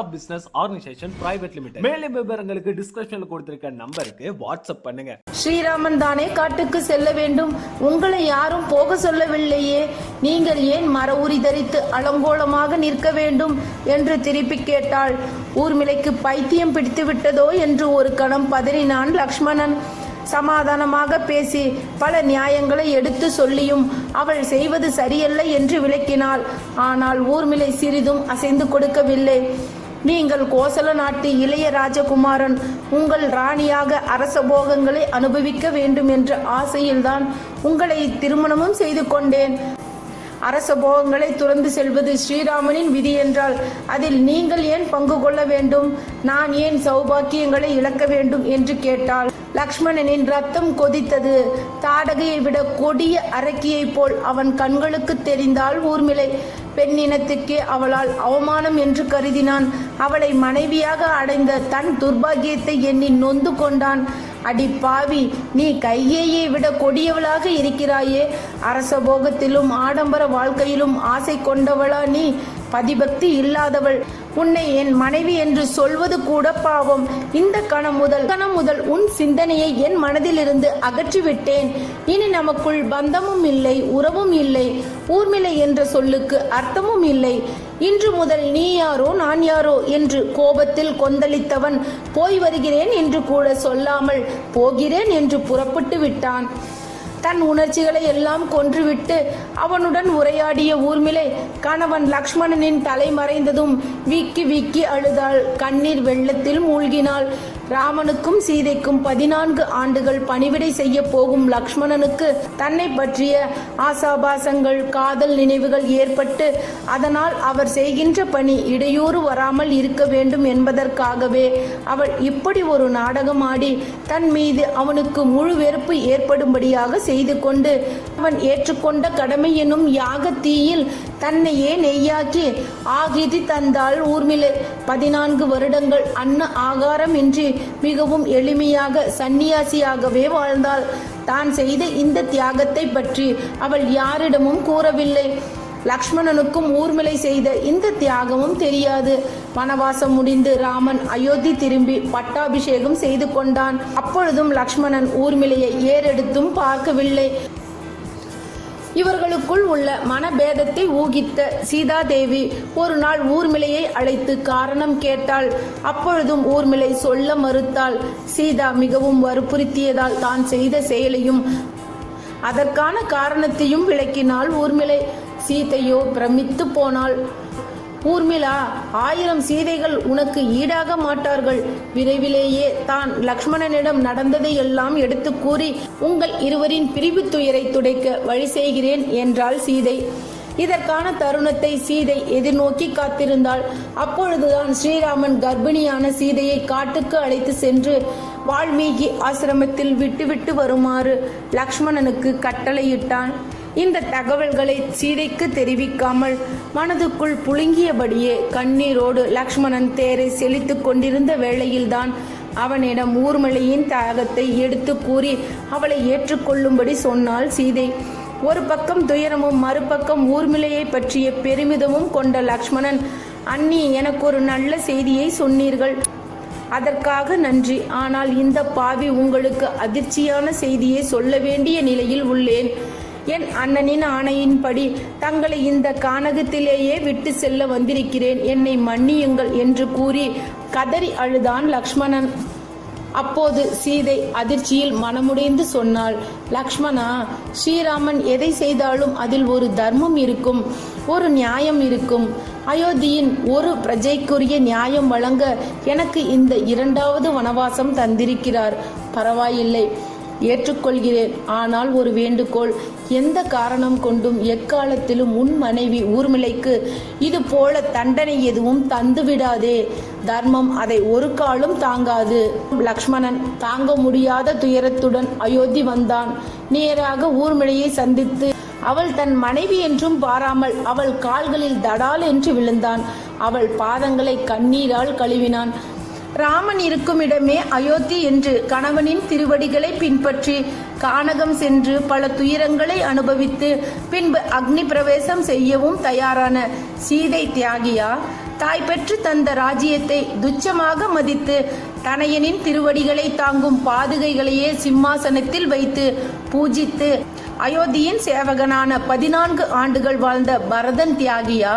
of business organisation private limited மேலும் விவரங்களுக்கு டிஸ்கிரிப்ஷன்ல கொடுத்திருக்க நம்பருக்கு வாட்ஸ்அப் பண்ணுங்க. ஸ்ரீராமன் தானே காட்டுக்கு செல்ல வேண்டும். உங்களை யாரும் போக சொல்லவில்லையே. நீங்கள் ஏன் மர உரி தரித்து அலங்கோலமாக நிற்க வேண்டும் என்று திருப்பி கேட்டாள். ஊர்மிளைக்கு பைத்தியம் பிடித்து விட்டதோ என்று ஒரு கணம் பதறினான் லக்ஷ்மணன். சமாதானமாக பேசி பல நியாயங்களை எடுத்து சொல்லியும் அவள் செய்வது சரியல்ல என்று விளக்கினாள். ஆனால் ஊர்மிளை சிறிதும் அசைந்து கொடுக்கவில்லை. நீங்கள் கோசல நாட்டு இளைய ராஜகுமாரன் உங்கள் ராணியாக அரச போகங்களை அனுபவிக்க வேண்டும் என்ற ஆசையில்தான் உங்களை திருமணமும் செய்து கொண்டேன். அரச போகங்களை துறந்து செல்வது ஸ்ரீராமனின் விதி என்றால் அதில் நீங்கள் ஏன் பங்கு கொள்ள வேண்டும்? நான் ஏன் சௌபாக்கியங்களை இழக்க வேண்டும் என்று கேட்டாள். லக்ஷ்மணனின் ரத்தம் கொதித்தது. தாடகையை விட கொடிய அரக்கியைப் போல் அவன் கண்களுக்கு தெரிந்தால் ஊர்மிளை. பெண்ணினத்துக்கே அவளால் அவமானம் என்று கருதினான். அவளை மனைவியாக அடைந்த தன் துர்பாக்கியத்தை எண்ணி நொந்து கொண்டான். அடி பாவி நீ கையையே விட கொடியவளாக இருக்கிறாயே. அரச போகத்திலும் ஆடம்பர வாழ்க்கையிலும் ஆசை கொண்டவளா நீ. பதிபக்தி இல்லாதவள். உன்னை என் மனைவி என்று சொல்வது கூட பாவம். இந்த கணம் முதல் கணம் முதல் உன் சிந்தனையை என் மனதிலிருந்து அகற்றிவிட்டேன். இனி நமக்குள் பந்தமும் இல்லை உறவும் இல்லை. ஊர்மிளை என்ற சொல்லுக்கு அர்த்தமும் இல்லை. இன்று முதல் நீ யாரோ நான் யாரோ என்று கோபத்தில் கொந்தளித்தவன் போய் வருகிறேன் என்று கூட சொல்லாமல் போகிறேன் என்று புறப்பட்டு விட்டான். தன் உணர்ச்சிகளை எல்லாம் கொன்றுவிட்டு அவனுடன் உரையாடிய ஊர்மிளை கணவன் லக்ஷ்மணனின் தலை மறைந்ததும் வீக்கி வீக்கி அழுதாள். கண்ணீர் வெள்ளத்தில் மூழ்கினாள். ராமனுக்கும் சீதைக்கும் பதினான்கு ஆண்டுகள் பணிவிடை செய்ய போகும் லக்ஷ்மணனுக்கு தன்னை பற்றிய ஆசாபாசங்கள் காதல் நினைவுகள் ஏற்பட்டு அதனால் அவர் செய்கின்ற பணி இடையூறு வராமல் இருக்க வேண்டும் என்பதற்காகவே அவள் இப்படி ஒரு நாடகம் ஆடி தன் மீது அவனுக்கு முழு வெறுப்பு ஏற்படும்படியாக செய்து கொண்டு அவன் ஏற்றுக்கொண்ட கடமை எனும் யாக தீயில் தன்னையே நெய்யாக்கி ஆகிதி தந்தாள் ஊர்மிளை பதினான்கு வருடங்கள் அன்ன ஆகாரமின்றி மிகவும் எளிமையாக சந்நியாசியாகவே வாழ்ந்தாள். தான் செய்த இந்த தியாகத்தை பற்றி அவள் யாரிடமும் கூறவில்லை. லக்ஷ்மணனுக்கும் ஊர்மிளை செய்த இந்த தியாகமும் தெரியாது. வனவாசம் முடிந்து ராமன் அயோத்தி திரும்பி பட்டாபிஷேகம் செய்து கொண்டான். அப்பொழுதும் லக்ஷ்மணன் ஊர்மிளையை ஏறெடுத்தும் பார்க்கவில்லை. இவர்களுக்குள் உள்ள மனபேதத்தை ஊகித்த சீதாதேவி ஒரு நாள் ஊர்மிளையை அழைத்து காரணம் கேட்டாள். அப்பொழுதும் ஊர்மிளை சொல்ல மறுத்தாள் சீதா மிகவும் வற்புறுத்தியதால் தான் செய்த செயலையும் அதற்கான காரணத்தையும் விளக்கினாள் ஊர்மிளை. சீதையோ பிரமித்து போனாள். ஊர்மிளா ஆயிரம் சீதைகள் உனக்கு ஈடாக மாட்டார்கள். விரைவிலேயே தான் லக்ஷ்மணனிடம் நடந்ததை எல்லாம் எடுத்து கூறி உங்கள் இருவரின் பிரிவு துயரை துடைக்க வழி செய்கிறேன் என்றாள் சீதை. இதற்கான தருணத்தை சீதை எதிர்நோக்கி காத்திருந்தாள். அப்பொழுதுதான் ஸ்ரீராமன் கர்ப்பிணியான சீதையை காட்டுக்கு அழைத்து சென்று வால்மீகி ஆசிரமத்தில் விட்டுவிட்டு வருமாறு லக்ஷ்மணனுக்கு கட்டளையிட்டான். இந்த தகவல்களை சீதைக்கு தெரிவிக்காமல் மனதுக்குள் புழுங்கியபடியே கண்ணீரோடு லக்ஷ்மணன் தேரை செழித்துக் கொண்டிருந்த வேளையில்தான் அவனிடம் ஊர்மலையின் தியாகத்தை எடுத்து கூறி அவளை ஏற்றுக்கொள்ளும்படி சொன்னாள் சீதை. ஒரு பக்கம் துயரமும் மறுபக்கம் ஊர்மிளையை பற்றிய பெருமிதமும் கொண்ட லக்ஷ்மணன் அண்ணி எனக்கு ஒரு நல்ல செய்தியை சொன்னீர்கள். அதற்காக நன்றி. ஆனால் இந்த பாவி உங்களுக்கு அதிர்ச்சியான செய்தியை சொல்ல வேண்டிய நிலையில் உள்ளேன். என் அண்ணனின் ஆணையின்படி தங்களை இந்த கானகத்திலேயே விட்டு செல்ல வந்திருக்கிறேன். என்னை மன்னியுங்கள் என்று கூறி கதறி அழுதான் லக்ஷ்மணன். அப்போது சீதை அதிர்ச்சியில் மனமுடைந்து சொன்னாள் லக்ஷ்மணா ஸ்ரீராமன் எதை செய்தாலும் அதில் ஒரு தர்மம் இருக்கும் ஒரு நியாயம் இருக்கும். அயோத்தியின் ஒரு பிரஜைக்குரிய நியாயம் வழங்க எனக்கு இந்த இரண்டாவது வனவாசம் தந்திருக்கிறார். பரவாயில்லை. ஏற்றுக்கொள்கிறேன். ஆனால் ஒரு வேண்டுகோள் எந்த காரணம் கொண்டும் எக்காலத்திலும் உன் மனைவி ஊர்மிளைக்கு இது போல தண்டனை எதுவும் தந்துவிடாதே தர்மம் அதை ஒரு காலும் தாங்காது. லக்ஷ்மணன் தாங்க முடியாத துயரத்துடன் அயோத்தி வந்தான். நேராக ஊர்மிளையை சந்தித்து அவள் தன் மனைவி என்றும் பாராமல் அவள் கால்களில் தடால் என்று விழுந்தான். அவள் பாதங்களை கண்ணீரால் கழுவினான். ராமன் இருக்கும் இடமே அயோத்தி என்று கணவனின் திருவடிகளை பின்பற்றி கானகம் சென்று பல துயரங்களை அனுபவித்து பின்பு அக்னி பிரவேசம் செய்யவும் தயாரான சீதை தியாகியா தாய் பெற்று தந்த ராஜ்யத்தை துச்சமாக மதித்து தனையனின் திருவடிகளை தாங்கும் பாதுகைகளையே சிம்மாசனத்தில் வைத்து பூஜித்து அயோத்தியின் சேவகனான பதினான்கு ஆண்டுகள் வாழ்ந்த பரதன் தியாகியா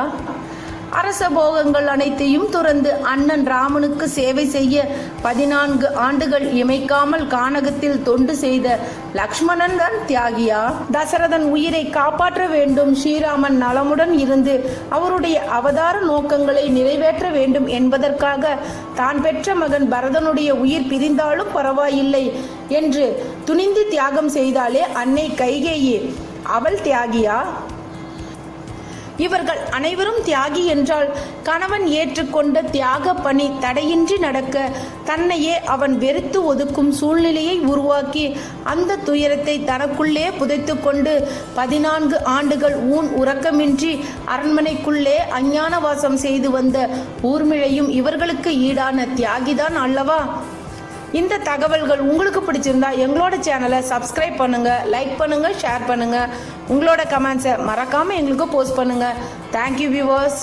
அரச போகங்கள் அனைத்தையும் துறந்து அண்ணன் ராமனுக்கு சேவை செய்ய பதினான்கு ஆண்டுகள் இமைக்காமல் கானகத்தில் தொண்டு செய்த லக்ஷ்மணன் தான் தியாகியா? தசரதன் உயிரை காப்பாற்ற வேண்டும். ஸ்ரீராமன் நலமுடன் இருந்து அவருடைய அவதார நோக்கங்களை நிறைவேற்ற வேண்டும் என்பதற்காக தான் பெற்ற மகன் பரதனுடைய உயிர் பிரிந்தாலும் பரவாயில்லை என்று துணிந்து தியாகம் செய்தாலே அன்னை கைகேயே. அவள் தியாகியா? இவர்கள் அனைவரும் தியாகி என்றால் கணவன் ஏற்றுக்கொண்ட தியாக பணி தடையின்றி நடக்க தன்னையே அவன் வெறுத்து ஒதுக்கும் சூழ்நிலையை உருவாக்கி அந்த துயரத்தை தனக்குள்ளே புதைத்து கொண்டு பதினான்கு ஆண்டுகள் ஊன் உறக்கமின்றி அரண்மனைக்குள்ளே அஞ்ஞான வாசம் செய்து வந்த ஊர்மிழையும் இவர்களுக்கு ஈடான தியாகிதான் அல்லவா? இந்த தகவல்கள் உங்களுக்கு பிடிச்சிருந்தா எங்களோட சேனலை சப்ஸ்கிரைப் பண்ணுங்க லைக் பண்ணுங்க ஷேர் பண்ணுங்க. உங்களோட கமெண்ட்ஸை மறக்காம எங்களுக்கு போஸ்ட் பண்ணுங்க. Thank you viewers